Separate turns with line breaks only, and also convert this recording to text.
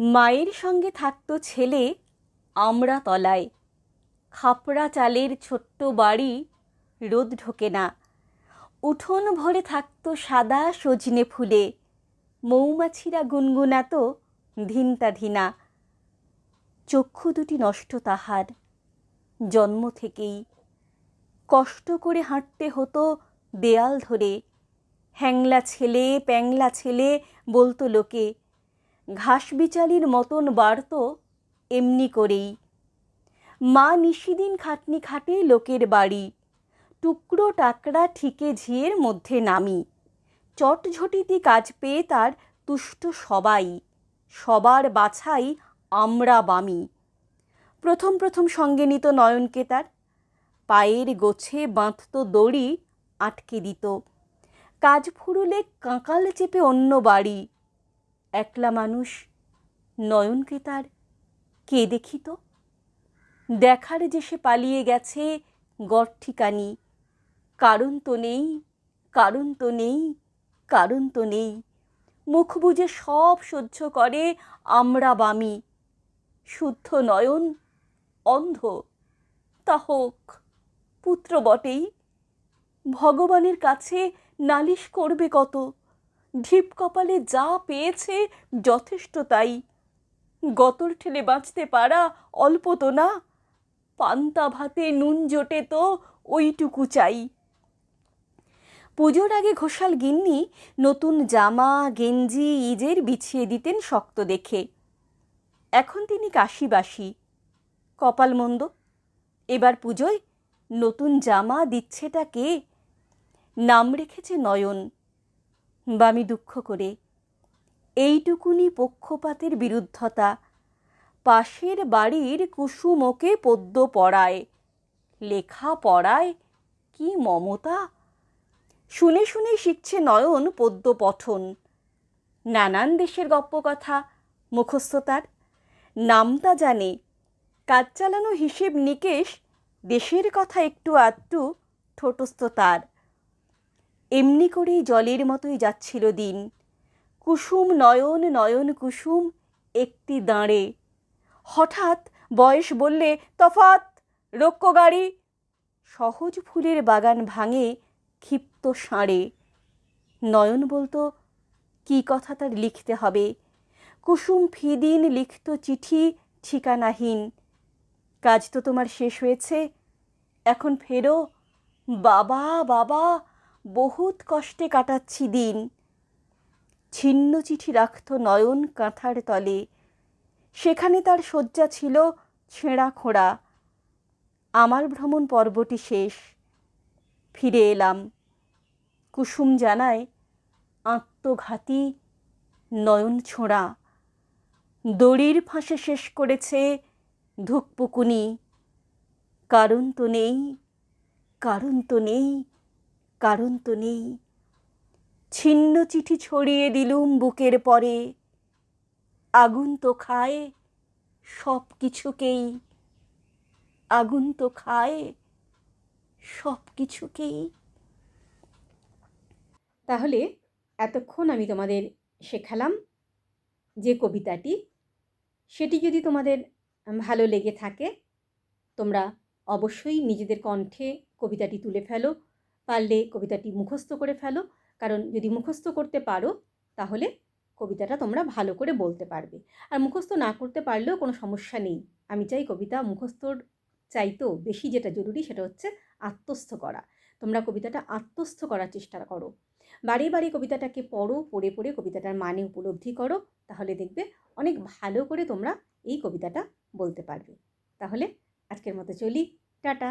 মায়ের সঙ্গে থাকতো ছেলে আমরা তলায় খাপড়া চালের ছোট্ট বাড়ি রোদ ঢোকে না। উঠোন ভরে থাকতো সাদা সজনে ফুলে। মৌমাছিরা গুনগুনাত ধিনতা ধিনা। চক্ষু দুটি নষ্ট তাহার। জন্ম থেকেই। কষ্ট করে হাঁটতে হতো দেয়াল ধরে। হ্যাংলা ছেলে, প্যাংলা ছেলে বলতো লোকে। ঘাস বিচালির মতন বাড়ত এমনি করেই। মা নিশিদিন খাটনি খাটে লোকের বাড়ি। টুকরো টাকরা ঠিকে ঝিয়ের মধ্যে নামি। চটঝটিতি কাজ পেয়ে তার তুষ্ট সবাই, সবার বাছাই আমরা বামি। প্রথম প্রথম সঙ্গে নিত নয়নকে তার। পায়ের গোছে বাঁধত দড়ি আটকে দিত। কাজ ফুরুলে কাঁকাল চেপে অন্য বাড়ি। একলা মানুষ, নয়নকে তার কে দেখিত? দেখার যে সে পালিয়ে গেছে, গড় ঠিকানি। কারণ তো নেই, কারণ তো নেই, কারণ তো নেই। মুখ বুঝে সব সহ্য করে আমরা বামি। শুদ্ধ নয়ন, অন্ধ, তা হোক, পুত্র বটেই। ভগবানের কাছে নালিশ করবে কত? ঢিপ কপালে যা পেয়েছে যথেষ্ট তাই। গতর ঠেলে বাঁচতে পারা অল্প তো না। পান্তা ভাতে নুন জোটে তো ওইটুকু চাই। পুজোর আগে ঘোষাল গিন্নি নতুন জামা, গেঞ্জি, ইজের বিছিয়ে দিতেন শক্ত দেখে। এখন তিনি কাশিবাসী। কপাল মন্দ। এবার পুজোয় নতুন জামা দিচ্ছেটা কে? নাম রেখেছে নয়ন। বামি দুঃখ করে। এইটুকুনি পক্ষপাতের বিরুদ্ধতা পাশের বাড়ির কুসুমকে পদ্য পড়ায়। লেখা পড়ায় কি মমতা? শুনে শুনে শিখছে নয়ন পদ্য পঠন। নানান দেশের গপ্প কথা, মুখস্থ তার। নামটা জানে। কাজ চালানো হিসেব নিকেশ। দেশের কথা একটু আধটু ঠোঁটস্থ তার। এমনি করেই জলের মতোই যাচ্ছিল দিন। কুসুম নয়ন নয়ন কুসুম, একটি দাঁড়ে। হঠাৎ বয়স বললে তফাত রক্ষ গাড়ি। সহজ ফুলের বাগান ভাঙে ক্ষিপ্ত সাঁড়ে। নয়ন বলতো, কি কথা তার লিখতে হবে? কুসুম ফিদিন লিখত চিঠি ঠিকানাহীন। কাজ তো তোমার শেষ হয়েছে। এখন ফেরো। বাবা বাবা। বহুত কষ্টে কাটাচ্ছি দিন। ছিন্ন চিঠি রাখত নয়ন কাঁথার তলে। সেখানে তার শয্যা ছিল ছেঁড়া খোঁড়া। আমার ভ্রমণ পর্বটি শেষ। ফিরে এলাম। কুসুম জানায়, আত্মঘাতী নয়ন ছোঁড়া। দড়ির ফাঁসে শেষ করেছে ধুকপুকুনি কারণ তো নেই, কারণ তো নেই কারণ তো নেই। ছিন্ন চিঠি ছড়িয়ে দিলুম বুকের পরে। আগুন তো খায় সব কিছুকেই আগুন তো খায় সব কিছুকেই তাহলে এতক্ষণ আমি তোমাদের শেখালাম যে কবিতাটি, সেটি যদি তোমাদের ভালো লেগে থাকে, তোমরা অবশ্যই নিজেদের কণ্ঠে কবিতাটি তুলে ফেলো। পারলে কবিতাটি মুখস্থ করে ফেলো। কারণ যদি মুখস্থ করতে পারো, তাহলে
কবিতাটা তোমরা ভালো করে বলতে পারবে। আর মুখস্থ না করতে পারলেও কোনো সমস্যা নেই। আমি চাই কবিতা মুখস্থর চাইতেও বেশি যেটা জরুরি সেটা হচ্ছে আত্মস্থ করা। তোমরা কবিতাটা আত্মস্থ করার চেষ্টা করো। বারে বারে কবিতাটাকে পড়ো, পড়ে পড়ে কবিতাটার মানে উপলব্ধি করো। তাহলে দেখবে অনেক ভালো করে তোমরা এই কবিতাটা বলতে পারবে। তাহলে আজকের মতো চলি। টাটা!